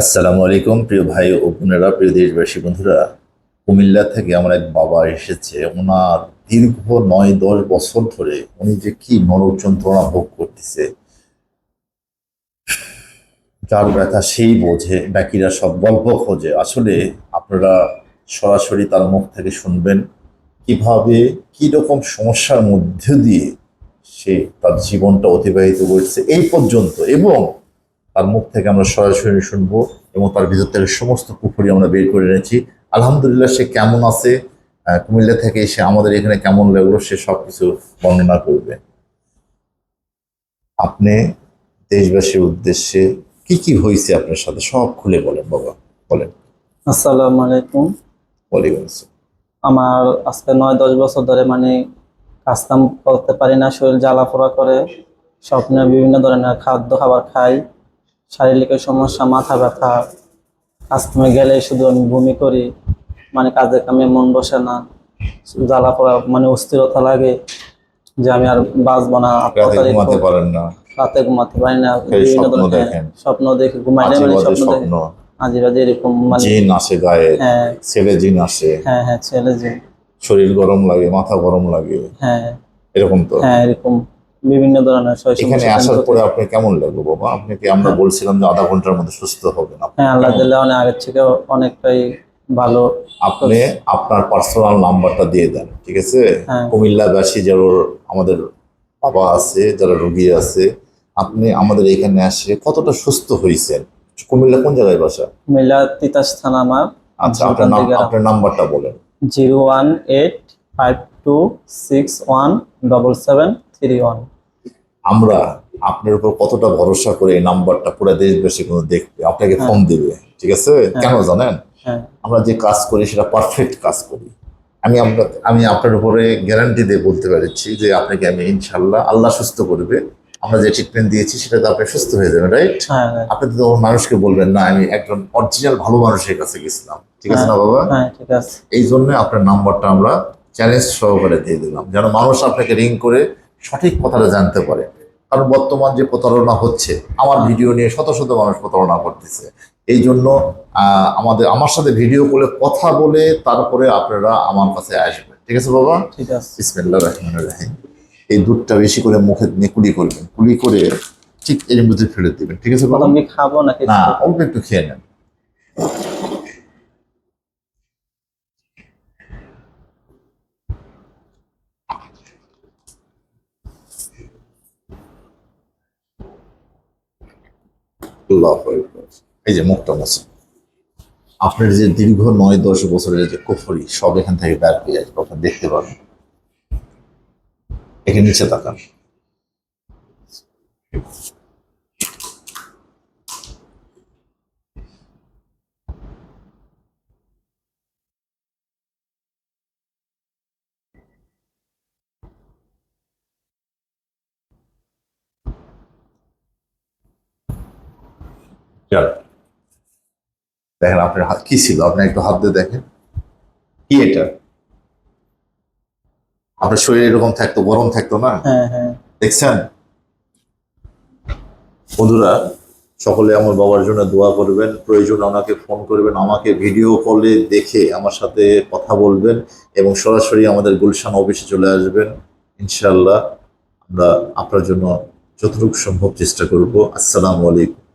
আসসালামু আলাইকুম, প্রিয় ভাই ও বোনেরা, প্রিয় দেশবাসী, বন্ধুরা। কুমিল্লা থেকে আমার এক বাবা এসেছে। ওনার দীর্ঘ নয়, দশ বছর ধরে উনি যে কি নরক যন্ত্রণা ভোগ করতেছে, যার ব্যথা সেই বোঝে, বাকিরা সব গল্প খোঁজে। আসলে আপনারা সরাসরি তার মুখ থেকে শুনবেন কীভাবে কি রকম সমস্যার মধ্যে দিয়ে সে তার জীবনটা অতিবাহিত করছে। এই পর্যন্ত এবং তার মুখ থেকে আমরা সরাসরি শুনব এবং তার ভিতর থেকে সমস্ত পুকুরি আমরা বের করে এনেছি। আলহামদুলিল্লাহ সে কেমন আছে কুমিল্লা থেকে এসে আমাদের এখানে কেমন লাগল সে সবকিছু বর্ণনা করবে। আপনি দেশবাসীর উদ্দেশ্যে কি কি হয়েছে আপনার সাথে? সব খুলে বলেন বাবা বলেন। আসসালামু আলাইকুম। ওয়ালাইকুম আসসালাম। আমার আজকে নয় দশ বছর ধরে মানে কাজ কাম করতে পারি না শরীর জ্বালাপোড়া করে স্বপ্নে বিভিন্ন ধরনের খাদ্য খাবার খাই। শারীরিক সমস্যা মাথা ব্যথা কাজ গেলে শুধু আমি বমি করি মানে কাজে কামে মন বসে না জ্বালাপোড়া মানে অস্থিরতা লাগে যে আমি আর বাঁচবো না রাতে ঘুমাতে। পারেন না। রাতে ঘুমাতে পারি না বিভিন্ন স্বপ্ন ধরনের। স্বপ্ন দেখি ঘুমাইলে মানে স্বপ্ন দেখি। স্বপ্ন এরকম মানে জিন আসে গায়ে হ্যাঁ। ছেলে জিন আসে। হ্যাঁ হ্যাঁ ছেলে যে শরীর গরম লাগে মাথা গরম লাগে। হ্যাঁ। এরকম তো? হ্যাঁ এরকম। বিভিন্ন ধরনের এখানে আসার পরে আপনি কেমন লাগল বাবা? আপনাকে আমরা বলছিলাম যে আধা ঘণ্টার মধ্যে সুস্থ হবেন? আপনি হ্যাঁ আল্লাহ কেমন? অনেক আগের থেকে অনেকটাই ভালো। আপনি আপনার পার্সোনাল নাম্বারটা দিয়ে দেন ঠিক আছে? হ্যাঁ। কুমিল্লাবাসী যারা আমাদের বাবা আছে যারা রোগী আছে আপনি আমাদের এখানে আসে কতটা সুস্থ হয়েছেন কুমিল্লা কোন জায়গায় বাসা? কুমিল্লা তিতাস থানা আমার আচ্ছা আপনার নাম আপনার নাম্বারটা বলেন। Zero one eight five two six one double seven three one. আমরা আপনার উপর কতটা ভরসা করে এই নাম্বারটা পুরো দেশবাসী কোনো দেখবে আপনাকে হ্যাঁ। ফোন দিবে ঠিক আছে? কেন জানেন? হ্যাঁ। আমরা যে কাজ করি সেটা পারফেক্ট কাজ করি। আমি আপনার আমি আপনার উপরে গ্যারান্টি দিয়ে বলতে পারছি যে আপনাকে আমি ইনশাল্লাহ আল্লাহ সুস্থ করবে। আমরা যে ট্রিটমেন্ট দিয়েছি সেটাতে আপনি সুস্থ হয়ে যাবেন রাইট হ্যাঁ হ্যাঁ। আপনি তো তখন মানুষকে বলবেন না আমি একজন অরিজিনাল ভালো মানুষের কাছে গেছিলাম। ঠিক আছে না বাবা? হ্যাঁ ঠিক আছে। এই জন্য আপনার নাম্বারটা আমরা চ্যালেঞ্জ সহকারে দিয়ে দিলাম। যেন মানুষ আপনাকে রিং করে সঠিক কথাটা জানতে পারে। কারণ বর্তমান যে প্রতারণা হচ্ছে আমার ভিডিও নিয়ে শত শত মানুষ প্রতারণা করতেছে। এই জন্য আমাদের আমার সাথে ভিডিও করে কথা বলে তারপরে আপনারা আমার কাছে আসবেন। ঠিক আছে বাবা? ঠিক আছে। বিসমিল্লাহ রহমান রাহিম। এই দুধটা বেশি করে মুখে নিয়ে কুলি করবেন। কুলি করে ঠিক এর মধ্যে ফেলে দিবেন। ঠিক আছে বাবা? খাব নাকি? না অল্প একটু খেয়ে নেন। এই যে মুক্ত মোছে আপনার যে দীর্ঘ নয় দশ বছরের যে কুফরি, সব এখান থেকে বের হয়ে আসবে আপনি দেখতে পাবেন। এখানে নিচে তাকান। চল দেখেন আপনার হাত কি ছিল? আপনি একটু হাত দিয়ে দেখেন। কি এটা? আপনার শরীর এরকম থাকতো গরম থাকতো না? হ্যাঁ হ্যাঁ। দেখছেন? বন্ধুরা সকলে আমার বাবার জন্য দোয়া করবেন। প্রয়োজন ওনাকে ফোন করবেন আমাকে ভিডিও কলে দেখে আমার সাথে কথা বলবেন এবং সরাসরি আমাদের গুলশান অফিসে চলে আসবেন। ইনশাল্লাহ আমরা আপনার জন্য যতটুকু সম্ভব চেষ্টা করব। আসসালামু আলাইকুম।